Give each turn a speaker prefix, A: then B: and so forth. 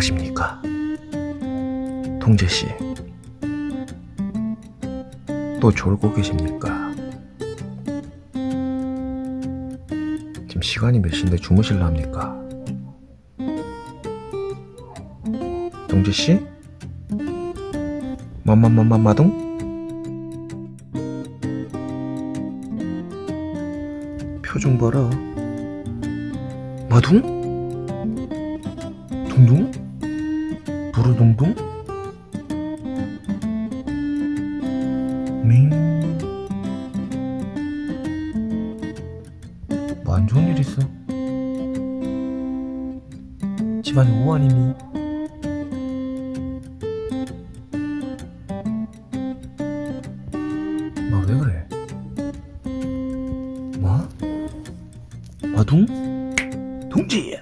A: 안녕하십니까. 동재 씨. 또 졸고 계십니까? 지금 시간이 몇 시인데 주무실랍니까? 동재 씨? 마마마마마동? 표정 봐라. 마둥? 둥둥? 부르둥둥 밍. 뭐 안 좋은 일 있어? 집안에 오한이니? 나 왜 그래? 뭐? 마둥? 동지!